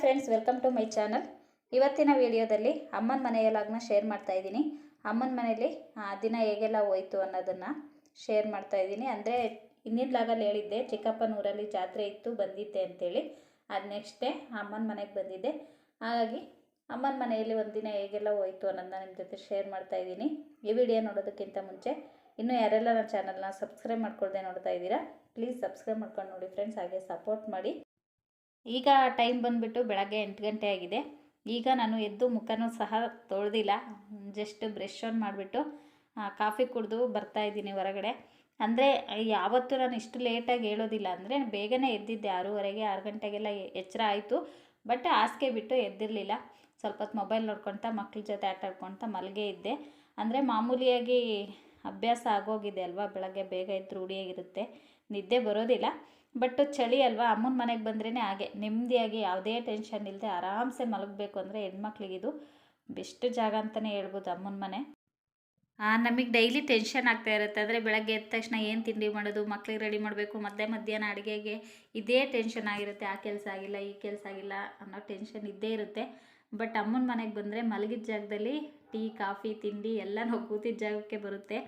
Friends welcome to my channel ಇವತ್ತಿನ ವಿಡಿಯೋದಲ್ಲಿ ಅಮ್ಮನ ಮನೆಯ ಲಾಗ್ನ ಶೇರ್ ಮಾಡ್ತಾ ಇದ್ದೀನಿ. ಅಮ್ಮನ ಮನೆಯಲ್ಲಿ ಆ, ದಿನ ಹೇಗೆಲ್ಲ ಹೋಯಿತು ಅನ್ನೋದನ್ನು ಶೇರ್ ಮಾಡ್ತಾ ಇದ್ದೀನಿ. ಅಂದರೆ ಹಿಂದಿನ ಲಾಗಲ್ಲಿ ಹೇಳಿದ್ದೆ ಚಿಕ್ಕಪ್ಪನೂರಲ್ಲಿ ಜಾತ್ರೆ ಇತ್ತು ಬಂದಿದ್ದೆ ಅಂತೇಳಿ. ಅದು ನೆಕ್ಸ್ಟ್ ಅಮ್ಮನ ಮನೆಗೆ ಬಂದಿದ್ದೆ. ಹಾಗಾಗಿ ಅಮ್ಮನ ಮನೆಯಲ್ಲಿ ಒಂದಿನ ಹೇಗೆಲ್ಲ ಹೋಯಿತು ಅನ್ನೋದನ್ನ ನಿಮ್ಮ ಜೊತೆ ಶೇರ್ ಮಾಡ್ತಾ ಇದ್ದೀನಿ. ಈ ವಿಡಿಯೋ ನೋಡೋದಕ್ಕಿಂತ ಮುಂಚೆ ಇನ್ನೂ ಯಾರೆಲ್ಲ ನನ್ನ ಚಾನಲ್ನ ಸಬ್ಸ್ಕ್ರೈಬ್ ಮಾಡ್ಕೊಳ್ದೆ ನೋಡ್ತಾ ಇದ್ದೀರಾ ಪ್ಲೀಸ್ ಸಬ್ಸ್ಕ್ರೈಬ್ ಮಾಡ್ಕೊಂಡು ನೋಡಿ ಫ್ರೆಂಡ್ಸ್ ಹಾಗೆ ಸಪೋರ್ಟ್ ಮಾಡಿ. ಈಗ ಟೈಮ್ ಬಂದುಬಿಟ್ಟು ಬೆಳಗ್ಗೆ ಎಂಟು ಗಂಟೆ ಆಗಿದೆ. ಈಗ ನಾನು ಎದ್ದು ಮುಖನೂ ಸಹ ತೊಳೆದಿಲ್ಲ. ಜಸ್ಟ್ ಬ್ರಷ್ ಆನ್ ಮಾಡಿಬಿಟ್ಟು ಕಾಫಿ ಕುಡಿದು ಬರ್ತಾ ಇದ್ದೀನಿ ಹೊರಗಡೆ. ಅಂದರೆ, ಯಾವತ್ತೂ ನಾನು ಇಷ್ಟು ಲೇಟಾಗಿ ಹೇಳೋದಿಲ್ಲ. ಅಂದರೆ, ಬೇಗನೆ ಎದ್ದಿದ್ದೆ. ಆರೂವರೆಗೆ, ಆರು ಗಂಟೆಗೆಲ್ಲ ಎಚ್ಚರ ಆಯಿತು. ಬಟ್ ಹಾಸಿಗೆ ಬಿಟ್ಟು ಎದ್ದಿರಲಿಲ್ಲ. ಸ್ವಲ್ಪ ಹೊತ್ತು ಮೊಬೈಲ್ ನೋಡ್ಕೊತ, ಮಕ್ಳ ಜೊತೆ ಆಟ ಆಡ್ಕೊತ ಮಲಗೇ ಇದ್ದೆ. ಅಂದರೆ, ಮಾಮೂಲಿಯಾಗಿ ಅಭ್ಯಾಸ ಆಗೋಗಿದೆ ಅಲ್ವಾ? ಬೆಳಗ್ಗೆ ಬೇಗ ಎದ್ದು ರೂಢಿಯಾಗಿರುತ್ತೆ. ನಿದ್ದೆ ಬರೋದಿಲ್ಲ. ಬಟ್ ಚಳಿ ಅಲ್ವಾ? ಅಮ್ಮನ ಮನೆಗೆ ಬಂದ್ರೇ ಹಾಗೆ. ನೆಮ್ಮದಿಯಾಗಿ ಯಾವುದೇ ಟೆನ್ಷನ್ ಇಲ್ಲದೆ ಆರಾಮ್ಸೆ ಮಲಗಬೇಕು ಅಂದರೆ ಹೆಣ್ಮಕ್ಳಿಗಿದು ಬೆಸ್ಟ್ ಜಾಗ ಅಂತಲೇ ಹೇಳ್ಬೋದು ಅಮ್ಮನ ಮನೆ. ನಮಗೆ ಡೈಲಿ ಟೆನ್ಷನ್ ಆಗ್ತಾ ಇರುತ್ತೆ. ಅಂದರೆ ಬೆಳಗ್ಗೆ ಎದ್ದ ತಕ್ಷಣ ಏನು ತಿಂಡಿ ಮಾಡೋದು, ಮಕ್ಳಿಗೆ ರೆಡಿ ಮಾಡಬೇಕು ಮಧ್ಯೆ ಮಧ್ಯಾಹ್ನ ಅಡುಗೆಗೆ ಇದೇ ಟೆನ್ಷನ್ ಆಗಿರುತ್ತೆ. ಆ ಕೆಲಸ ಆಗಿಲ್ಲ, ಈ ಕೆಲಸ ಆಗಿಲ್ಲ ಅನ್ನೋ ಟೆನ್ಷನ್ ಇದ್ದೇ ಇರುತ್ತೆ. ಬಟ್ ಅಮ್ಮನ ಮನೆಗೆ ಬಂದರೆ ಮಲಗಿದ ಜಾಗದಲ್ಲಿ ಟೀ ಕಾಫಿ ತಿಂಡಿ ಎಲ್ಲ ನಾವು ಕೂತಿದ್ದ ಜಾಗಕ್ಕೆ ಬರುತ್ತೆ.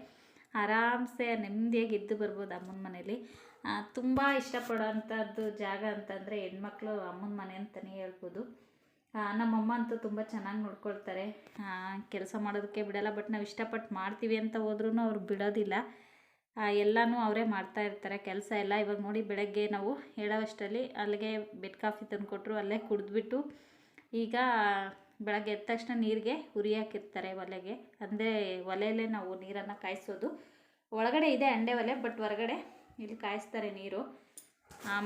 ಆರಾಮ್ಸೆ ನೆಮ್ಮದಿಯಾಗಿ ಇದ್ದು ಬರ್ಬೋದು ಅಮ್ಮನ ಮನೇಲಿ. ತುಂಬ ಇಷ್ಟಪಡೋವಂಥದ್ದು ಜಾಗ ಅಂತಂದರೆ ಹೆಣ್ಮಕ್ಳು ಅಮ್ಮನ ಮನೆ ಅಂತಲೇ ಹೇಳ್ಬೋದು. ನಮ್ಮಮ್ಮ ಅಂತೂ ತುಂಬ ಚೆನ್ನಾಗಿ ನೋಡ್ಕೊಳ್ತಾರೆ. ಕೆಲಸ ಮಾಡೋದಕ್ಕೆ ಬಿಡಲ್ಲ, ಬಟ್ ನಾವು ಇಷ್ಟಪಟ್ಟು ಮಾಡ್ತೀವಿ ಅಂತ ಹೋದ್ರೂ ಅವ್ರು ಬಿಡೋದಿಲ್ಲ. ಎಲ್ಲನೂ ಅವರೇ ಮಾಡ್ತಾ ಇರ್ತಾರೆ. ಕೆಲಸ ಎಲ್ಲ ಇವಾಗ ನೋಡಿ ಬೆಳಗ್ಗೆ ನಾವು ಹೇಳೋವಷ್ಟರಲ್ಲಿ ಅಲ್ಲಿಗೆ ಬೆಡ್ ಕಾಫಿ ತಂದುಕೊಟ್ರು ಅಲ್ಲೇ ಕುಡಿದ್ಬಿಟ್ಟು ಈಗ ಬೆಳಗ್ಗೆ ಎದ್ದ ತಕ್ಷಣ ನೀರಿಗೆ ಉರಿ ಹಾಕಿರ್ತಾರೆ ಒಲೆಗೆ. ಅಂದರೆ ಒಲೆಯಲ್ಲೇ ನಾವು ನೀರನ್ನು ಕಾಯಿಸೋದು. ಒಳಗಡೆ ಇದೆ ಅಂಡೆ ಒಲೆ, ಬಟ್ ಹೊರಗಡೆ ಇಲ್ಲಿ ಕಾಯಿಸ್ತಾರೆ ನೀರು.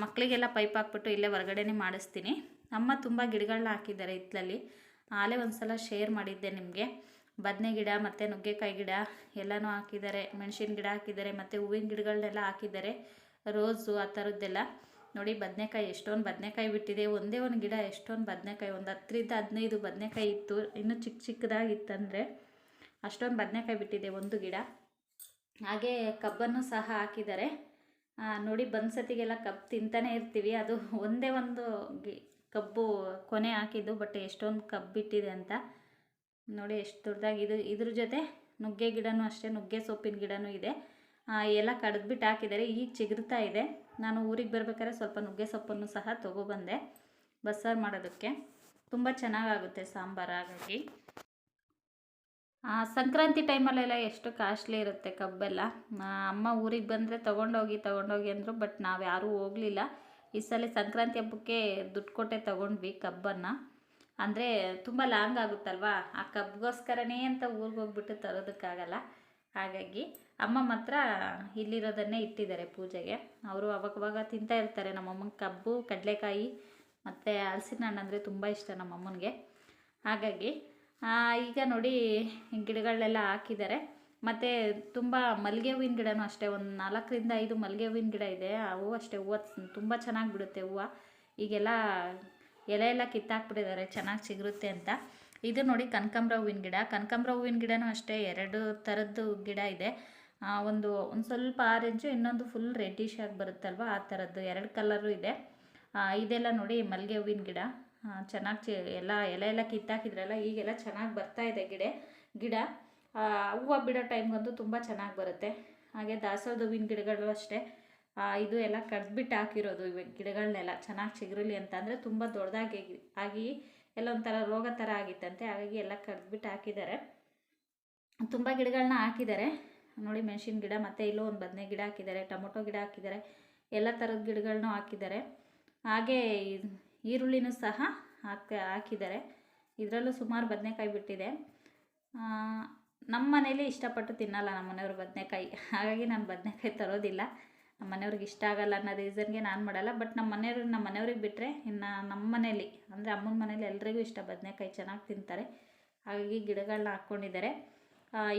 ಮಕ್ಕಳಿಗೆಲ್ಲ ಪೈಪ್ ಹಾಕ್ಬಿಟ್ಟು ಇಲ್ಲೇ ಹೊರಗಡೆನೇ ಮಾಡಿಸ್ತೀನಿ. ಅಮ್ಮ ತುಂಬ ಗಿಡಗಳನ್ನ ಹಾಕಿದ್ದಾರೆ ಹಿತ್ತಲಲ್ಲಿ ಆಲೇ ಒಂದು ಸಲ ಶೇರ್ ಮಾಡಿದ್ದೆ ನಿಮಗೆ. ಬದನೆ ಗಿಡ, ಮತ್ತು ನುಗ್ಗೆಕಾಯಿ ಗಿಡ ಎಲ್ಲನೂ ಹಾಕಿದ್ದಾರೆ. ಮೆಣಸಿನ ಗಿಡ ಹಾಕಿದ್ದಾರೆ, ಮತ್ತು ಹೂವಿನ ಗಿಡಗಳನ್ನೆಲ್ಲ ಹಾಕಿದ್ದಾರೆ. ರೋಸು ಆ ಥರದ್ದೆಲ್ಲ. ನೋಡಿ, ಬದನೆಕಾಯಿ ಎಷ್ಟೊಂದು ಬದನೆಕಾಯಿ ಬಿಟ್ಟಿದೆ. ಒಂದೇ ಒಂದು ಗಿಡ ಎಷ್ಟೊಂದು ಬದನೆಕಾಯಿ. ಒಂದು ಹತ್ತರಿಂದ ಹದಿನೈದು ಬದನೆಕಾಯಿ ಇತ್ತು. ಇನ್ನೂ ಚಿಕ್ಕ ಚಿಕ್ಕದಾಗಿತ್ತಂದರೆ ಅಷ್ಟೊಂದು ಬದನೆಕಾಯಿ ಬಿಟ್ಟಿದೆ ಒಂದು ಗಿಡ. ಹಾಗೆ ಕಬ್ಬನ್ನು ಸಹ ಹಾಕಿದ್ದಾರೆ. ನೋಡಿ, ಬಂದ ಸತಿಗೆಲ್ಲ ಕಬ್ಬು ತಿಂತಾನೆ ಇರ್ತೀವಿ. ಅದು ಒಂದೇ ಒಂದು ಕಬ್ಬು ಕೊನೆ ಹಾಕಿದ್ದು ಬಟ್ ಎಷ್ಟೊಂದು ಕಬ್ಬು ಬಿಟ್ಟಿದೆ ಅಂತ. ನೋಡಿ, ಎಷ್ಟು ದೊಡ್ಡದಾಗಿ ಇದು, ಇದ್ರ ಜೊತೆ ನುಗ್ಗೆ ಗಿಡನೂ ಅಷ್ಟೇ, ನುಗ್ಗೆ ಸೊಪ್ಪಿನ ಗಿಡನೂ ಇದೆ. ಎಲ್ಲ ಕಡ್ದ್ಬಿಟ್ಟು ಹಾಕಿದ್ದಾರೆ. ಈಗ ಚಿಗುರ್ತಾ ಇದೆ. ನಾನು ಊರಿಗೆ ಬರ್ಬೇಕಾದ್ರೆ ಸ್ವಲ್ಪ ನುಗ್ಗೆ ಸೊಪ್ಪನ್ನು ಸಹ ತೊಗೊಬಂದೆ ಬಸ್ಸಾರು ಮಾಡೋದಕ್ಕೆ. ತುಂಬ ಚೆನ್ನಾಗಾಗುತ್ತೆ ಸಾಂಬಾರು ಹಾಗಾಗಿ. ಸಂಕ್ರಾಂತಿ ಟೈಮಲ್ಲೆಲ್ಲ ಎಷ್ಟು ಕಾಸ್ಟ್ಲಿ ಇರುತ್ತೆ ಕಬ್ಬೆಲ್ಲ? ಅಮ್ಮ ಊರಿಗೆ ಬಂದರೆ ತೊಗೊಂಡೋಗಿ ತೊಗೊಂಡೋಗಿ ಅಂದರು ಬಟ್ ನಾವು ಯಾರೂ ಹೋಗಲಿಲ್ಲ. ಈ ಸಲ ಸಂಕ್ರಾಂತಿ ಹಬ್ಬಕ್ಕೆ ದುಡ್ಡು ಕೊಟ್ಟೆ ತೊಗೊಂಡ್ವಿ ಕಬ್ಬನ್ನು. ಅಂದರೆ ತುಂಬ ಲಾಂಗ್ ಆಗುತ್ತಲ್ವಾ? ಆ ಕಬ್ಬಿಗೋಸ್ಕರನೇ ಅಂತ ಊರಿಗೆ ಹೋಗ್ಬಿಟ್ಟು ತರೋದಕ್ಕಾಗಲ್ಲ. ಹಾಗಾಗಿ ಅಮ್ಮ ಮಾತ್ರ ಇಲ್ಲಿರೋದನ್ನೇ ಇಟ್ಟಿದ್ದಾರೆ ಪೂಜೆಗೆ. ಅವರು ಅವಾಗವಾಗ ತಿಂತಾ ಇರ್ತಾರೆ. ನಮ್ಮಮ್ಮನ ಕಬ್ಬು, ಕಡಲೆಕಾಯಿ, ಮತ್ತು ಹಲಸಿನ ಹಣ್ಣು ಅಂದರೆ ತುಂಬ ಇಷ್ಟ ನಮ್ಮಮ್ಮನಿಗೆ. ಹಾಗಾಗಿ ಈಗ ನೋಡಿ ಗಿಡಗಳನ್ನೆಲ್ಲ ಹಾಕಿದ್ದಾರೆ. ಮತ್ತು ತುಂಬ ಮಲ್ಲಿಗೆ ಹೂವಿನ ಗಿಡನೂ ಅಷ್ಟೇ, ಒಂದು ನಾಲ್ಕರಿಂದ ಐದು ಮಲ್ಲಿಗೆ ಹೂವಿನ ಗಿಡ ಇದೆ. ಆ ಹೂವು ಅಷ್ಟೇ, ಹೂವು ತುಂಬ ಚೆನ್ನಾಗಿ ಬಿಡುತ್ತೆ ಹೂವು. ಈಗೆಲ್ಲ ಎಲೆ ಎಲ್ಲ ಕಿತ್ತಾಕ್ಬಿಟ್ಟಿದ್ದಾರೆ, ಚೆನ್ನಾಗಿ ಸಿಗುತ್ತೆ ಅಂತ. ಇದು ನೋಡಿ ಕನಕಾಂಬ್ರ ಹೂವಿನ ಗಿಡ. ಕನಕಾಂಬ್ರ ಹೂವಿನ ಗಿಡನೂ ಅಷ್ಟೇ, ಎರಡು ಥರದ್ದು ಗಿಡ ಇದೆ. ಒಂದು ಒಂದು ಸ್ವಲ್ಪ ಆರೆಂಜು ಇನ್ನೊಂದು ಫುಲ್ ರೆಡ್ಡಿಶ್ ಆಗಿ ಬರುತ್ತಲ್ವ, ಆ ಥರದ್ದು ಎರಡು ಕಲರು ಇದೆ. ಇದೆಲ್ಲ ನೋಡಿ ಮಲ್ಲಿಗೆ ಹೂವಿನ ಗಿಡ. ಚೆನ್ನಾಗಿ ಚಿ, ಎಲ್ಲ ಎಲೆ ಎಲ್ಲ ಕಿತ್ತಾಕಿದ್ರಲ್ಲ, ಈಗೆಲ್ಲ ಚೆನ್ನಾಗಿ ಬರ್ತಾ ಇದೆ ಗಿಡ ಗಿಡ. ಹೂವು ಬಿಡೋ ಟೈಮ್ಗಂತೂ ತುಂಬ ಚೆನ್ನಾಗಿ ಬರುತ್ತೆ. ಹಾಗೆ ದಾಸವಾಳದ ಹೂವಿನ ಗಿಡಗಳು ಅಷ್ಟೇ. ಇದು ಎಲ್ಲ ಕಡ್ದುಬಿಟ್ಟು ಹಾಕಿರೋದು ಇವೆ ಗಿಡಗಳನ್ನೆಲ್ಲ ಚೆನ್ನಾಗಿ ಚಿಗುರಲಿ ಅಂತ ಅಂದರೆ ತುಂಬ ದೊಡ್ಡದಾಗಿ ಆಗಿ ಎಲ್ಲ ಒಂಥರ ರೋಗ ಥರ ಆಗಿತ್ತಂತೆ, ಹಾಗಾಗಿ ಎಲ್ಲ ಕಡ್ದುಬಿಟ್ಟು ಹಾಕಿದ್ದಾರೆ. ತುಂಬ ಗಿಡಗಳನ್ನ ಹಾಕಿದ್ದಾರೆ. ನೋಡಿ ಮೆಣಸಿನ ಗಿಡ, ಮತ್ತು ಇಲ್ಲೂ ಒಂದು ಬದನೆ ಗಿಡ ಹಾಕಿದ್ದಾರೆ, ಟೊಮೊಟೊ ಗಿಡ ಹಾಕಿದ್ದಾರೆ, ಎಲ್ಲ ಥರದ ಗಿಡಗಳನ್ನೂ ಹಾಕಿದ್ದಾರೆ. ಹಾಗೆ ಈರುಳ್ಳಿನೂ ಸಹ ಹಾಕ, ಹಾಕಿದ್ದಾರೆ. ಇದರಲ್ಲೂ ಸುಮಾರು ಬದನೆಕಾಯಿ ಬಿಟ್ಟಿದೆ. ನಮ್ಮ ಮನೇಲಿ ಇಷ್ಟಪಟ್ಟು ತಿನ್ನಲ್ಲ ನಮ್ಮ ಮನೆಯವರು ಬದನೆಕಾಯಿ. ಹಾಗಾಗಿ ನಾನು ಬದನೆಕಾಯಿ ತರೋದಿಲ್ಲ. ನಮ್ಮ ಮನೆಯವ್ರಿಗೆ ಇಷ್ಟ ಆಗಲ್ಲ ಅನ್ನೋ ರೀಸನ್ಗೆ ನಾನು ಮಾಡಲ್ಲ. ಬಟ್ ನಮ್ಮ ಮನೆಯವರು ನಮ್ಮ ಮನೆಯವ್ರಿಗೆ ಬಿಟ್ಟರೆ ಇನ್ನು ನಮ್ಮ ಮನೇಲಿ, ಅಂದರೆ ಅಮ್ಮನ ಮನೇಲಿ ಎಲ್ರಿಗೂ ಇಷ್ಟ ಬದನೆಕಾಯಿ ಚೆನ್ನಾಗಿ ತಿಂತಾರೆ. ಹಾಗಾಗಿ ಗಿಡಗಳನ್ನ ಹಾಕ್ಕೊಂಡಿದ್ದಾರೆ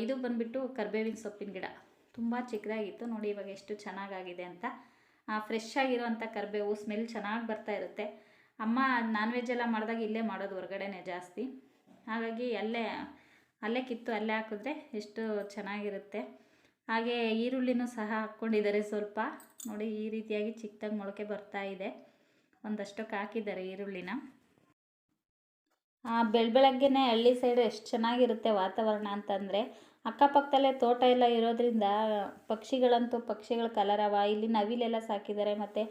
ಇದು ಬಂದುಬಿಟ್ಟು ಕರ್ಬೇವಿನ ಸೊಪ್ಪಿನ ಗಿಡ. ತುಂಬ ಚಿಕ್ಕದಾಗಿತ್ತು. ನೋಡಿ ಇವಾಗ ಎಷ್ಟು ಚೆನ್ನಾಗಾಗಿದೆ ಅಂತ. ಫ್ರೆಶ್ ಆಗಿರೋವಂಥ ಕರಿಬೇವು ಸ್ಮೆಲ್ ಚೆನ್ನಾಗಿ ಬರ್ತಾ ಇರುತ್ತೆ. ಅಮ್ಮ ನಾನ್ ವೆಜ್ ಎಲ್ಲ ಮಾಡಿದಾಗ ಇಲ್ಲೇ ಮಾಡೋದು ಹೊರಗಡೆನೇ ಜಾಸ್ತಿ. ಹಾಗಾಗಿ ಅಲ್ಲೇ ಅಲ್ಲೇ ಕಿತ್ತು ಅಲ್ಲೇ ಹಾಕಿದ್ರೆ ಎಷ್ಟು ಚೆನ್ನಾಗಿರುತ್ತೆ. ಹಾಗೆ ಈರುಳ್ಳಿನೂ ಸಹ ಹಾಕ್ಕೊಂಡಿದ್ದಾರೆ ಸ್ವಲ್ಪ. ನೋಡಿ, ಈ ರೀತಿಯಾಗಿ ಚಿಕ್ಕದಾಗಿ ಮೊಳಕೆ ಬರ್ತಾ ಇದೆ. ಒಂದಷ್ಟಕ್ಕೆ ಹಾಕಿದ್ದಾರೆ ಈರುಳ್ಳಿನ. ಬೆಳ ಬೆಳಗ್ಗೆನೇ ಹಳ್ಳಿ ಸೈಡು ಎಷ್ಟು ಚೆನ್ನಾಗಿರುತ್ತೆ ವಾತಾವರಣ ಅಂತಂದರೆ, ಅಕ್ಕಪಕ್ಕದಲ್ಲೇ ತೋಟ ಎಲ್ಲ ಇರೋದ್ರಿಂದ ಪಕ್ಷಿಗಳಂತೂ ಪಕ್ಷಿಗಳ ಕಲರವ. ಇಲ್ಲಿ ನವಿಲೆಲ್ಲ ಸಾಕಿದ್ದಾರೆ, ಮತ್ತು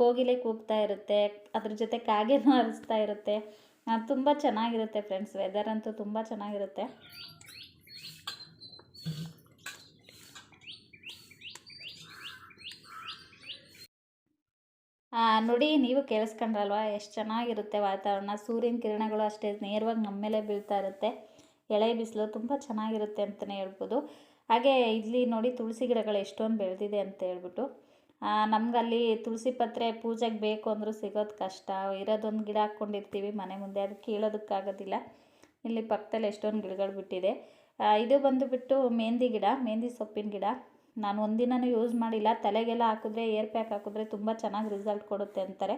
ಕೋಗಿಲೆ ಕೂಗ್ತಾ ಇರುತ್ತೆ, ಅದ್ರ ಜೊತೆ ಕಾಗೆನೂ ಹರಿಸ್ತಾ ಇರುತ್ತೆ. ತುಂಬ ಚೆನ್ನಾಗಿರುತ್ತೆ ಫ್ರೆಂಡ್ಸ್ ವೆದರ್ ಅಂತೂ ತುಂಬ ಚೆನ್ನಾಗಿರುತ್ತೆ. ನೋಡಿ, ನೀವು ಕೇಳಿಸ್ಕೊಂಡ್ರಲ್ವಾ, ಎಷ್ಟು ಚೆನ್ನಾಗಿರುತ್ತೆ ವಾತಾವರಣ. ಸೂರ್ಯನ ಕಿರಣಗಳು ಅಷ್ಟೇ, ನೇರವಾಗಿ ನಮ್ಮ ಮೇಲೆ ಬೀಳ್ತಾ ಇರುತ್ತೆ. ಎಳೆ ಬಿಸಿಲು ತುಂಬ ಚೆನ್ನಾಗಿರುತ್ತೆ ಅಂತಲೇ ಹೇಳ್ಬೋದು. ಹಾಗೆ ಇಲ್ಲಿ ನೋಡಿ ತುಳಸಿ ಗಿಡಗಳು ಎಷ್ಟೊಂದು ಬೆಳೆದಿದೆ ಅಂತ ಹೇಳ್ಬಿಟ್ಟು. ನಮ್ಗೆ ಅಲ್ಲಿ ತುಳಸಿ ಪತ್ರೆ ಪೂಜೆಗೆ ಬೇಕು ಅಂದರೂ ಸಿಗೋದು ಕಷ್ಟ. ಇರೋದೊಂದು ಗಿಡ ಹಾಕ್ಕೊಂಡಿರ್ತೀವಿ, ಮನೆ ಮುಂದೆ ಅದು ಕೀಳೋದಕ್ಕಾಗೋದಿಲ್ಲ. ಇಲ್ಲಿ ಪಕ್ಕದಲ್ಲಿ ಎಷ್ಟೊಂದು ಗಿಡಗಳು ಬಿಟ್ಟಿದೆ. ಇದು ಬಂದುಬಿಟ್ಟು ಮೆಹಂದಿ ಗಿಡ, ಮೆಹಂದಿ ಸೊಪ್ಪಿನ ಗಿಡ. ನಾನು ಒಂದಿನೂ ಯೂಸ್ ಮಾಡಿಲ್ಲ. ತಲೆಗೆಲ್ಲ ಹಾಕಿದ್ರೆ, ಏರ್ ಪ್ಯಾಕ್ ಹಾಕಿದ್ರೆ ತುಂಬ ಚೆನ್ನಾಗಿ ರಿಸಲ್ಟ್ ಕೊಡುತ್ತೆ ಅಂತಾರೆ.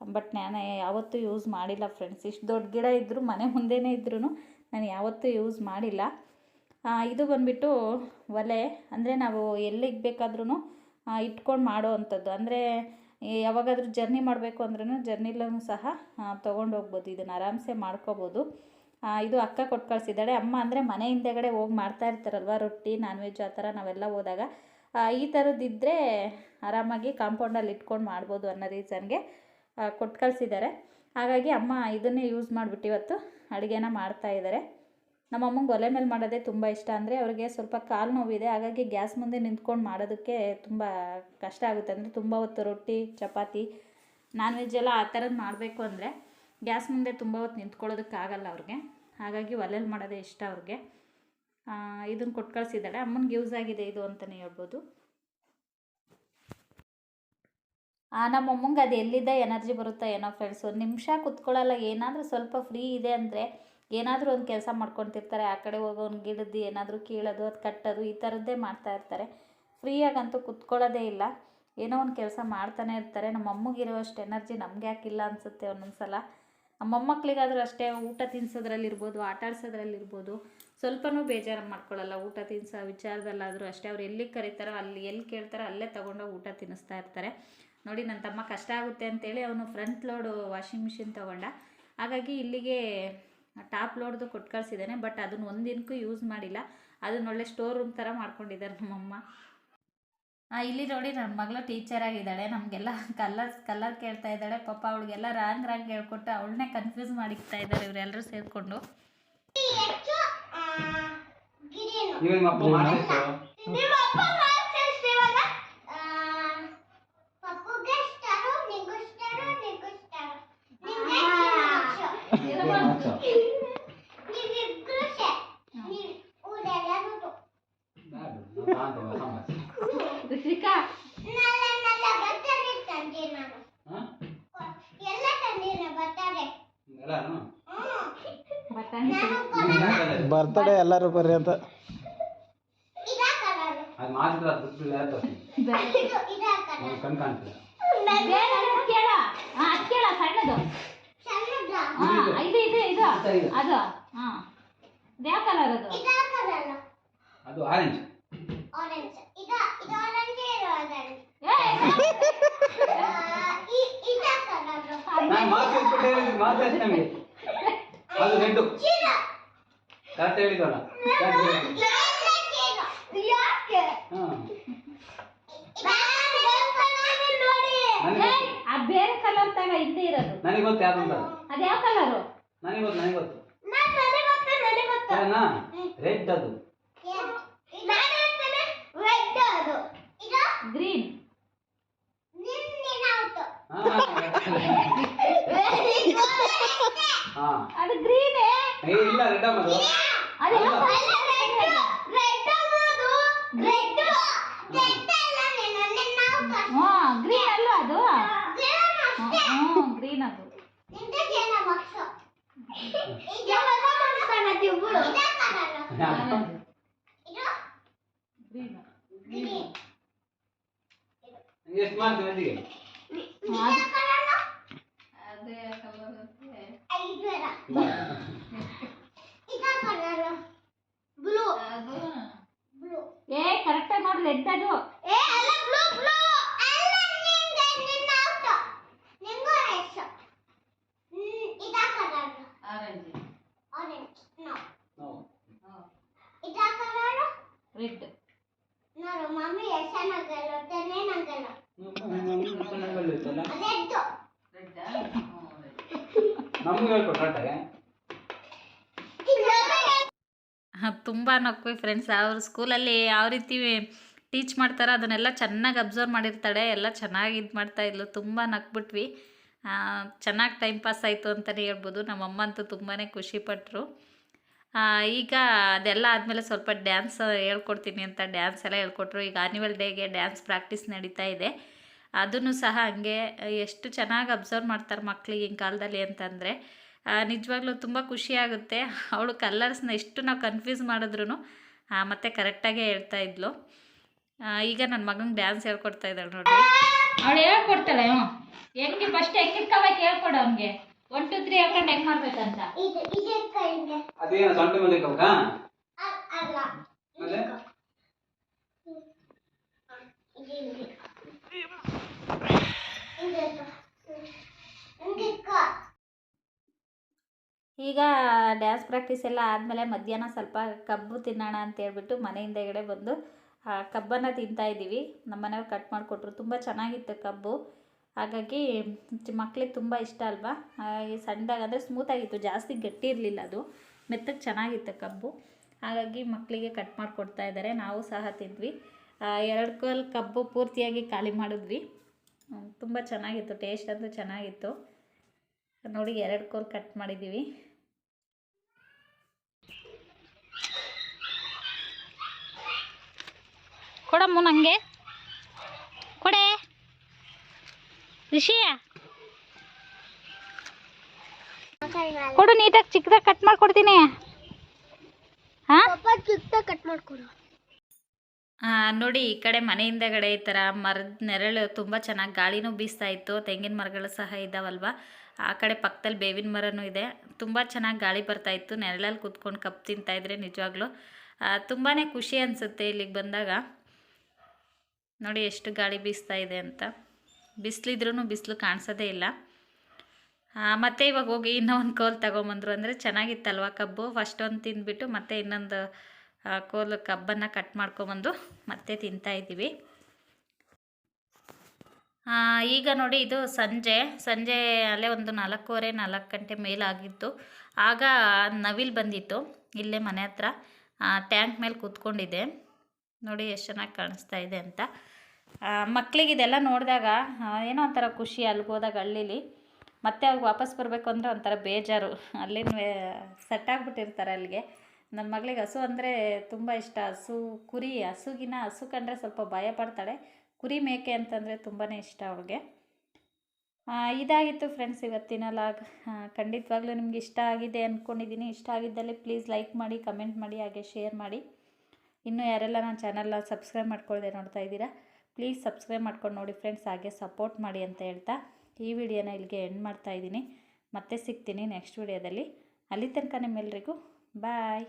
ಬಟ್ ನಾನು ಯಾವತ್ತೂ ಯೂಸ್ ಮಾಡಿಲ್ಲ ಫ್ರೆಂಡ್ಸ್. ಇಷ್ಟು ದೊಡ್ಡ ಗಿಡ ಇದ್ದರೂ ಮನೆ ಮುಂದೆನೇ ಇದ್ರೂ ನಾನು ಯಾವತ್ತೂ ಯೂಸ್ ಮಾಡಿಲ್ಲ. ಇದು ಬಂದುಬಿಟ್ಟು ಒಲೆ. ಅಂದರೆ ನಾವು ಎಲ್ಲಿಗೆ ಬೇಕಾದ್ರೂ ಇಟ್ಕೊಂಡು ಮಾಡೋ ಅಂಥದ್ದು. ಅಂದರೆ ಯಾವಾಗಾದರೂ ಜರ್ನಿ ಮಾಡಬೇಕು ಅಂದ್ರೂ ಜರ್ನಿಲೂ ಸಹ ತೊಗೊಂಡು ಹೋಗ್ಬೋದು. ಇದನ್ನು ಆರಾಮ್ಸೆ ಮಾಡ್ಕೋಬೋದು. ಇದು ಅಕ್ಕ ಕೊಟ್ಟು ಕಳಿಸಿದ್ದಾಳೆ. ಅಮ್ಮ ಅಂದರೆ ಮನೆ ಹಿಂದೆಗಡೆ ಹೋಗಿ ಮಾಡ್ತಾ ಇರ್ತಾರಲ್ವ? ರೊಟ್ಟಿ ನಾನ್ ವೆಜ್ ಆ ಥರ ನಾವೆಲ್ಲ ಹೋದಾಗ. ಈ ಥರದ್ದಿದ್ದರೆ ಆರಾಮಾಗಿ ಕಾಂಪೌಂಡಲ್ಲಿ ಇಟ್ಕೊಂಡು ಮಾಡ್ಬೋದು ಅನ್ನೋ ರೀಸನ್ಗೆ ಕೊಟ್ಟು ಕಳಿಸಿದ್ದಾರೆ. ಹಾಗಾಗಿ ಅಮ್ಮ ಇದನ್ನೇ ಯೂಸ್ ಮಾಡಿಬಿಟ್ಟು ಇವತ್ತು ಅಡುಗೆನ ಮಾಡ್ತಾ ಇದ್ದಾರೆ. ನಮ್ಮ ಅಮ್ಮಂಗೆ ಒಲೆ ಮೇಲೆ ಮಾಡೋದೇ ತುಂಬ ಇಷ್ಟ. ಅಂದರೆ ಅವ್ರಿಗೆ ಸ್ವಲ್ಪ ಕಾಲು ನೋವಿದೆ. ಹಾಗಾಗಿ ಗ್ಯಾಸ್ ಮುಂದೆ ನಿಂತ್ಕೊಂಡು ಮಾಡೋದಕ್ಕೆ ತುಂಬ ಕಷ್ಟ ಆಗುತ್ತೆ. ಅಂದರೆ ತುಂಬ ಹೊತ್ತು ರೊಟ್ಟಿ, ಚಪಾತಿ, ನಾನ್ ವೆಜ್ ಎಲ್ಲ ಆ ಥರದ್ದು ಮಾಡಬೇಕು ಅಂದರೆ ಗ್ಯಾಸ್ ಮುಂದೆ ತುಂಬ ಹೊತ್ತು ನಿಂತ್ಕೊಳ್ಳೋದಕ್ಕಾಗಲ್ಲ ಅವ್ರಿಗೆ. ಹಾಗಾಗಿ ಒಲೆಯಲ್ಲಿ ಮಾಡೋದೇ ಇಷ್ಟ ಅವ್ರಿಗೆ. ಇದನ್ನು ಕೊಟ್ಟು ಕಳಿಸಿದ್ದಾಳೆ. ಅಮ್ಮನಿಗೆ ಯೂಸ್ ಆಗಿದೆ ಇದು ಅಂತಲೇ ಹೇಳ್ಬೋದು. ನಮ್ಮ ಅಮ್ಮಂಗೆ ಅದು ಎಲ್ಲಿದ್ದ ಎನರ್ಜಿ ಬರುತ್ತಾ ಏನೋ ಫ್ರೆಂಡ್ಸ್ ಒಂದು ನಿಮಿಷ ಕುತ್ಕೊಳ್ಳಲ್ಲ. ಏನಾದರೂ ಸ್ವಲ್ಪ ಫ್ರೀ ಇದೆ ಅಂದರೆ ಏನಾದರೂ ಒಂದು ಕೆಲಸ ಮಾಡ್ಕೊತಿರ್ತಾರೆ, ಆ ಕಡೆ ಹೋಗೋ ಒಂದು ಗಿಡದ್ದು ಏನಾದರೂ ಕೀಳೋದು, ಅದು ಕಟ್ಟೋದು, ಈ ಥರದ್ದೇ ಮಾಡ್ತಾ ಇರ್ತಾರೆ. ಫ್ರೀಯಾಗಂತೂ ಕುತ್ಕೊಳ್ಳೋದೇ ಇಲ್ಲ. ಏನೋ ಒಂದು ಕೆಲಸ ಮಾಡ್ತಾನೆ ಇರ್ತಾರೆ. ನಮ್ಮ ಅಮ್ಮಗಿರೋಷ್ಟು ಎನರ್ಜಿ ನಮ್ಗೆ ಯಾಕಿಲ್ಲ ಅನಿಸುತ್ತೆ ಒಂದೊಂದು ಸಲ ನಮ್ಮ ಮೊಮ್ಮಕ್ಳಿಗಾದರೂ ಅಷ್ಟೇ, ಊಟ ತಿನ್ಸೋದ್ರಲ್ಲಿರ್ಬೋದು, ಆಟ ಆಡ್ಸೋದ್ರಲ್ಲಿರ್ಬೋದು, ಸ್ವಲ್ಪನೂ ಬೇಜಾರು ಮಾಡ್ಕೊಳ್ಳಲ್ಲ ಊಟ ತಿನ್ಸೋ ವಿಚಾರದಲ್ಲಾದರೂ ಅಷ್ಟೇ, ಅವ್ರು ಎಲ್ಲಿಗೆ ಕರೀತಾರೋ, ಅಲ್ಲಿ ಎಲ್ಲಿ ಕೇಳ್ತಾರೋ ಅಲ್ಲೇ ತೊಗೊಂಡೋಗಿ ಊಟ ತಿನ್ನಿಸ್ತಾ ಇರ್ತಾರೆ. ನೋಡಿ ನನ್ನ ತಮ್ಮ ಕಷ್ಟ ಆಗುತ್ತೆ ಅಂತೇಳಿ ಅವನು ಫ್ರಂಟ್ ಲೋಡು ವಾಷಿಂಗ್ ಮಿಷಿನ್ ತೊಗೊಂಡ. ಹಾಗಾಗಿ ಇಲ್ಲಿಗೆ ಟಾಪ್ ಲೋಡ್ದು ಕೊಟ್ಟು ಕಳಿಸಿದ್ದಾನೆ ಬಟ್ ಅದನ್ನು ಒಂದಿನಕ್ಕೂ ಯೂಸ್ ಮಾಡಿಲ್ಲ. ಅದನ್ನ ಒಳ್ಳೆ ಸ್ಟೋರ್ ರೂಮ್ ಥರ ಮಾಡ್ಕೊಂಡಿದ್ದಾರೆ ನಮ್ಮಮ್ಮ. ಹಾಂ ಇಲ್ಲಿ ನೋಡಿ ನನ್ನ ಮಗಳು ಟೀಚರ್ ಆಗಿದ್ದಾಳೆ. ನಮಗೆಲ್ಲ ಕಲರ್ಸ್ ಕಲರ್ ಕೇಳ್ತಾ ಇದ್ದಾಳೆ. ಪಾಪ ಅವಳಿಗೆಲ್ಲ ರಾಂಗ್ ರಾಂಗ್ ಹೇಳ್ಕೊಟ್ಟು ಅವಳನ್ನೇ ಕನ್ಫ್ಯೂಸ್ ಮಾಡಿಕ್ತಾ ಇದ್ದಾರೆ ಇವರೆಲ್ಲರೂ ಸೇರಿಕೊಂಡು ಇವಾಗ ನಿಮ್ಮ ಅಪ್ಪ ಮಾಡ್ಸಿತ್ತು ನಿಮ್ಮ ಅಪ್ಪ ಮಾರ್ಕ್ಸ್ ಇವಾಗ ಪಪ್ಪುಗೆ ಸ್ಟಾರು ನಿಂಗೂ ಸ್ಟಾರು ನಿಂಗೂ ಸ್ಟಾರು ನಿಂಗೆ ಮಾರ್ಕ್ಸು. ನೀವಿಬ್ರು ಸೆ ನೀವು ಊರೆಲ್ಲರೂ ಬ್ಯಾಡ, ನಾವು ತಗೊಂತೀವಿ ಹೊಸ ಮಾರ್ಕ್ಸ್. ಋಷಿಕಾ ನಲ್ಲ ನಲ್ಲ ಬರ್ತಡೆ ತಂದೆ ನಾನು ಹಾ? ಎಲ್ಲ ತಂದಿನ ಬರ್ತಡೆ ಎಲ್ಲಾನು? ಬಟಾಣಿ ನಾನು ನಿಮ್ಗೆ ಯಾಕಲ್ಲ ಬರ್ತಡೇ ಎಲ್ಲರೂ ಬರ್ರಿ ಅಂತ. ಅದು ಅದು ಕಣ್ ಕಾಣ್ತಿಲ್ಲ ಕೇಳ? ಅದು ಕೇಳ ಸಣ್ಣದು. ಸಣ್ಣದ ಹಾ, ಇದು ಇದು ಇದು ಇದು. ಅದು ಹಾ ಯಾವ ಕಲರ್ ಅದು? ಅದು ಆರೆಂಜ್ ಆರೆಂಜ್ ಇದ ಇದು ಆರೆಂಜ್ ಇದು ಆರೆಂಜ್ ಏ, ಇದಾ ಕಲರ್ ನಾನು ಮಾರ್ಕ್ಸ್ ಇಟ್ಬಿಟ್ಟು ಹೇಳಿದ್ದು ಮಾರ್ಕ್ಸ್ ಎಷ್ಟು ನಮಗೆ ಅದು ರೆಡ್ಡು ಚೀಲ ಕರೆಕ್ಟ್ ಹೇಳಿದ್ವಲ್ಲ ಯಾಕೆ ಹೇಳಿದ್ದು? ಯಾಕೆ ಹಾಂ ನೋಡಿ ನನಗೆ ಏ, ಅದ್ ಬೇರೆ ಕಲರ್ ತಗ ಹಿಂದೆ ಇರೋದು ನನಗೆ ಗೊತ್ತು ಯಾರು ಅಂತ ಅದ್ ಯಾವ ಕಲರು ನನಗೆ ಗೊತ್ತು ನನಗೆ ಗೊತ್ತು ನಾನ್ ನನಗೆ ಗೊತ್ತು ನನಗೆ ಗೊತ್ತು ಸರಿನಾ ರೆಡ್ ಅದು ಹಾಂ ಹಾಂ ಅದು ಗ್ರೀನೇ ಏ ಇಲ್ಲ ರೆಡ್ ಅದು ಅದು ಯಾವ ಅಲ್ಲ. colour? ರೆಡ್ ಅನ್ನೋದು ರೆಡ್ ರೆಡ್ ಅಲ್ಲ ನೀನು ನಿನ್ನ ಔಟ್ ಹಾ ಗ್ರೀನ್ ಅಲ್ವಾ ಅದು ಅಷ್ಟೇ ಹ್ಞೂ ಗ್ರೀನ್ ಅದು ನಿಂದೆ ಜನ ಬಾಕ್ಸ್ ಈಗ ಮಗ ಮಾಡ್ತಾನೆ ತಿಬ್ಬುಳು ಇದ ಕಲರ್ ಇದು ಗ್ರೀನ್ ಗ್ರೀನ್ ಎಷ್ಟು ಮಾಡ್ತೀವಿ ಮಂದಿಗೆ ಇದ ಕಲರ್ ಅದೇ ಕಲರ್ ಐದು ಬೇಡ ಇದ ಕಲರ್ ಬ್ಲೂ ಅದು ಬ್ಲೂ ಏ ಕರೆಕ್ಟಾಗಿ ನೋಡಿ ರೆಡ್ ಅದು ಏ ಅಲ್ಲ ಬ್ಲೂ ಬ್ಲೂ ಅಲ್ಲ ನಿಂಗೆ ನಿನ್ನ ಔಟ್ ನಿಂಗೂ ರೆಸ್ ಇದ ಕಲರ್ ಆರೆಂಜ್ ಚೆನ್ನಾಗಲ್ಲ ಚೆನ್ನಾಗಲ್ಲ ಚೆನ್ನಾಗಲ್ಲ ಅದೆದ್ದು ನಮ್ಗೆ ತುಂಬ ನಕ್ವಿ ಫ್ರೆಂಡ್ಸ್ ಅವ್ರ ಸ್ಕೂಲಲ್ಲಿ ಯಾವ ರೀತಿ ಟೀಚ್ ಮಾಡ್ತಾರೋ ಅದನ್ನೆಲ್ಲ ಚೆನ್ನಾಗಿ ಅಬ್ಸರ್ವ್ ಮಾಡಿರ್ತಾಳೆ. ಎಲ್ಲ ಚೆನ್ನಾಗಿ ಇದು ಮಾಡ್ತಾಯಿದ್ಲು ತುಂಬ ನಕ್ಬಿಟ್ವಿ. ಚೆನ್ನಾಗಿ ಟೈಮ್ ಪಾಸ್ ಆಯಿತು ಅಂತಲೇ ಹೇಳ್ಬೋದು. ನಮ್ಮಮ್ಮ ಅಂತೂ ತುಂಬಾ ಖುಷಿಪಟ್ಟರು ಈಗ ಅದೆಲ್ಲ ಆದಮೇಲೆ ಸ್ವಲ್ಪ ಡ್ಯಾನ್ಸ್ ಹೇಳ್ಕೊಡ್ತೀನಿ ಅಂತ ಡ್ಯಾನ್ಸ್ ಎಲ್ಲ ಹೇಳ್ಕೊಟ್ರು. ಈಗ ಆನ್ಯುವಲ್ ಡೇಗೆ ಡ್ಯಾನ್ಸ್ ಪ್ರಾಕ್ಟೀಸ್ ನಡೀತಾ ಇದೆ. ಅದನ್ನು ಸಹ ಹಂಗೆ ಎಷ್ಟು ಚೆನ್ನಾಗಿ ಅಬ್ಸರ್ವ್ ಮಾಡ್ತಾರೆ ಮಕ್ಳು ಈಗಿನ ಕಾಲದಲ್ಲಿ ಅಂತಂದರೆ ನಿಜವಾಗ್ಲೂ ತುಂಬ ಖುಷಿಯಾಗುತ್ತೆ ಅವಳು ಕಲರ್ಸ್ನ ಎಷ್ಟು ನಾವು ಕನ್ಫ್ಯೂಸ್ ಮಾಡಿದ್ರು ಮತ್ತೆ ಕರೆಕ್ಟಾಗೇ ಹೇಳ್ತಾ ಇದ್ಲು. ಈಗ ನನ್ನ ಮಗನಿಗೆ ಡ್ಯಾನ್ಸ್ ಹೇಳ್ಕೊಡ್ತಾ ಇದ್ದಾಳೆ ನೋಡಿ ಅವಳು ಹೇಳ್ಕೊಡ್ತಾಳೆ ಹ್ಞೂ ಹೆಂಗೆ ಫಸ್ಟ್ ಹೆಂಗಿರ್ಕೋಬೇಕು ಹೇಳ್ಕೊಡು ಅವ್ನಿಗೆ. ಒನ್ ಟು ತ್ರೀ ಹೇಳ್ಕೊಂಡು ಹೆಂಗೆ ಮಾಡ್ಬೇಕಂತ. ಇದು ಇದು ಕೈಯಿಂದ ಅದೇನು ಸೊಂಟ ಮೇಲೆ ಅಲ್ಲ ಮತ್ತೆ? ಇದು ಹಿಂಗೆ. ಹಿಂಗೆ ಇಟ್ಕೊ. ಹಿಂಗೆ ಇಟ್ಕೊ. ಈಗ ಡ್ಯಾನ್ಸ್ ಪ್ರಾಕ್ಟೀಸ್ ಎಲ್ಲ ಆದಮೇಲೆ ಮಧ್ಯಾಹ್ನ ಸ್ವಲ್ಪ ಕಬ್ಬು ತಿನ್ನೋಣ ಅಂತ ಹೇಳ್ಬಿಟ್ಟು ಮನೆ ಹಿಂದೆಗಡೆ ಬಂದು ಕಬ್ಬನ್ನು ತಿಂತಾ ಇದ್ದೀವಿ. ನಮ್ಮ ಮನೆಯವ್ರು ಕಟ್ ಮಾಡಿಕೊಟ್ರು. ತುಂಬ ಚೆನ್ನಾಗಿತ್ತು ಕಬ್ಬು. ಹಾಗಾಗಿ ಮಕ್ಳಿಗೆ ತುಂಬ ಇಷ್ಟ ಅಲ್ವಾ? ಈ ಸಣ್ಣದಾಗಿ ಅಂದರೆ ಸ್ಮೂತಾಗಿತ್ತು ಜಾಸ್ತಿ ಗಟ್ಟಿ ಇರಲಿಲ್ಲ ಅದು. ಮೆತ್ತಗೆ ಚೆನ್ನಾಗಿತ್ತು ಕಬ್ಬು. ಹಾಗಾಗಿ ಮಕ್ಕಳಿಗೆ ಕಟ್ ಮಾಡಿಕೊಡ್ತಾ ಇದ್ದಾರೆ. ನಾವು ಸಹ ತಿಂದ್ವಿ. ಎರಡು ಕಲ್ ಕಬ್ಬು ಪೂರ್ತಿಯಾಗಿ ಖಾಲಿ ಮಾಡಿದ್ವಿ. ತುಂಬ ಚೆನ್ನಾಗಿತ್ತು. ಟೇಸ್ಟ್ ಅಂತೂ ಚೆನ್ನಾಗಿತ್ತು. ನೋಡಿ, ಎರಡು ಕೋಲ್ ಕಟ್ ಮಾಡಿದ್ದೀವಿ. ಕೊಡಮ್ಮ ನನಗೆ ಕೊಡೆ. ರಿಷಿಯ. ಕೊಡು ನೀಟಾಗಿ ಚಿಕ್ಕದಾಗಿ ಕಟ್ ಮಾಡ್ಕೊಡ್ತೀನಿ. ಚಿಕ್ಕದಾಗಿ ಕಟ್ ಮಾಡ್ಕೊಡು. ನೋಡಿ ಈ ಕಡೆ ಮನೆ ಹಿಂದೆಗಡೆ ಈ ಥರ ಮರದ ನೆರಳು ತುಂಬ ಚೆನ್ನಾಗಿ ಗಾಳಿನೂ ಬೀಸ್ತಾ ಇತ್ತು ತೆಂಗಿನ ಮರಗಳು ಸಹ ಇದ್ದಾವಲ್ವ? ಆ ಕಡೆ ಪಕ್ಕದಲ್ಲಿ ಬೇವಿನ ಮರನೂ ಇದೆ. ತುಂಬ ಚೆನ್ನಾಗಿ ಗಾಳಿ ಬರ್ತಾ ಇತ್ತು. ನೆರಳಲ್ಲಿ ಕೂತ್ಕೊಂಡು ಕಪ್ ತಿಂತಾ ಇದ್ರೆ ನಿಜವಾಗ್ಲೂ ತುಂಬಾ ಖುಷಿ ಅನಿಸುತ್ತೆ ಇಲ್ಲಿಗೆ ಬಂದಾಗ. ನೋಡಿ ಎಷ್ಟು ಗಾಳಿ ಬೀಸ್ತಾ ಇದೆ ಅಂತ. ಬಿಸಿಲಿದ್ರೂ ಬಿಸಿಲು ಕಾಣಿಸೋದೇ ಇಲ್ಲ. ಮತ್ತು ಇವಾಗ ಹೋಗಿ ಇನ್ನೂ ಒಂದು ಕೋಲ್ ತಗೊಂಬಂದ್ರು ಅಂದರೆ ಚೆನ್ನಾಗಿತ್ತಲ್ವ ಕಬ್ಬು? ಫಸ್ಟ್ ಒಂದು ತಿಂದ್ಬಿಟ್ಟು ಮತ್ತೆ ಇನ್ನೊಂದು ಕೋಲು ಕಬ್ಬನ್ನು ಕಟ್ ಮಾಡ್ಕೊಂಬಂದು ಮತ್ತೆ ತಿಂತಾ ಇದ್ದೀವಿ. ಈಗ ನೋಡಿ ಇದು ಸಂಜೆ. ಸಂಜೆ ಅಲ್ಲೇ ಒಂದು ನಾಲ್ಕೂವರೆ, ನಾಲ್ಕು ಗಂಟೆ ಮೇಲಾಗಿತ್ತು. ಆಗ ನವಿಲ್ ಬಂದಿತ್ತು ಇಲ್ಲೇ ಮನೆ ಹತ್ರ. ಟ್ಯಾಂಕ್ ಮೇಲೆ ಕೂತ್ಕೊಂಡಿದೆ ನೋಡಿ ಎಷ್ಟು ಚೆನ್ನಾಗಿ ಕಾಣಿಸ್ತಾ ಇದೆ ಅಂತ. ಮಕ್ಕಳಿಗೆ ಇದೆಲ್ಲ ನೋಡಿದಾಗ ಏನೋ ಒಂಥರ ಖುಷಿ ಅಲ್ಲಿಗೆ ಹೋದಾಗ ಹಳ್ಳಿಲಿ. ಮತ್ತೆ ಅವ್ರಿಗೆ ವಾಪಸ್ ಬರಬೇಕು ಅಂದರೆ ಒಂಥರ ಬೇಜಾರು. ಅಲ್ಲಿನ ಸೆಟ್ ಆಗಿಬಿಟ್ಟಿರ್ತಾರೆ ಅಲ್ಲಿಗೆ. ನನ್ನ ಮಗಳಿಗೆ ಹಸು ಅಂದರೆ ತುಂಬ ಇಷ್ಟ. ಹಸು ಕುರಿ, ಹಸುಗಿನ ಹಸು ಕಂಡ್ರೆ ಸ್ವಲ್ಪ ಭಯ ಪಡ್ತಾಳೆ. ಕುರಿ ಮೇಕೆ ಅಂತಂದರೆ ತುಂಬಾ ಇಷ್ಟ ಅವಳಿಗೆ. ಇದಾಗಿತ್ತು ಫ್ರೆಂಡ್ಸ್ ಇವತ್ತಿನ ಲಾಗ್ ಖಂಡಿತವಾಗ್ಲೂ ನಿಮ್ಗೆ ಇಷ್ಟ ಆಗಿದೆ ಅಂದ್ಕೊಂಡಿದ್ದೀನಿ ಇಷ್ಟ ಆಗಿದ್ದಲ್ಲಿ ಪ್ಲೀಸ್ ಲೈಕ್ ಮಾಡಿ ಕಮೆಂಟ್ ಮಾಡಿ, ಹಾಗೆ ಶೇರ್ ಮಾಡಿ. ಇನ್ನೂ ಯಾರೆಲ್ಲ ನನ್ನ ಚಾನಲ್ನ ಸಬ್ಸ್ಕ್ರೈಬ್ ಮಾಡ್ಕೊಳ್ಳದೆ ನೋಡ್ತಾ ಇದ್ದೀರಾ ಪ್ಲೀಸ್ ಸಬ್ಸ್ಕ್ರೈಬ್ ಮಾಡ್ಕೊಂಡು ನೋಡಿ ಫ್ರೆಂಡ್ಸ್, ಹಾಗೆ ಸಪೋರ್ಟ್ ಮಾಡಿ ಅಂತ ಹೇಳ್ತಾ ಈ ವಿಡಿಯೋನ ಇಲ್ಲಿಗೆ ಎಂಡ್ ಮಾಡ್ತಾ ಇದ್ದೀನಿ. ಮತ್ತೆ ಸಿಗ್ತೀನಿ ನೆಕ್ಸ್ಟ್ ವಿಡಿಯೋದಲ್ಲಿ. ಅಲ್ಲಿ ತನಕ ನಿಮ್ಮೆಲ್ಲರಿಗೂ ಬಾಯ್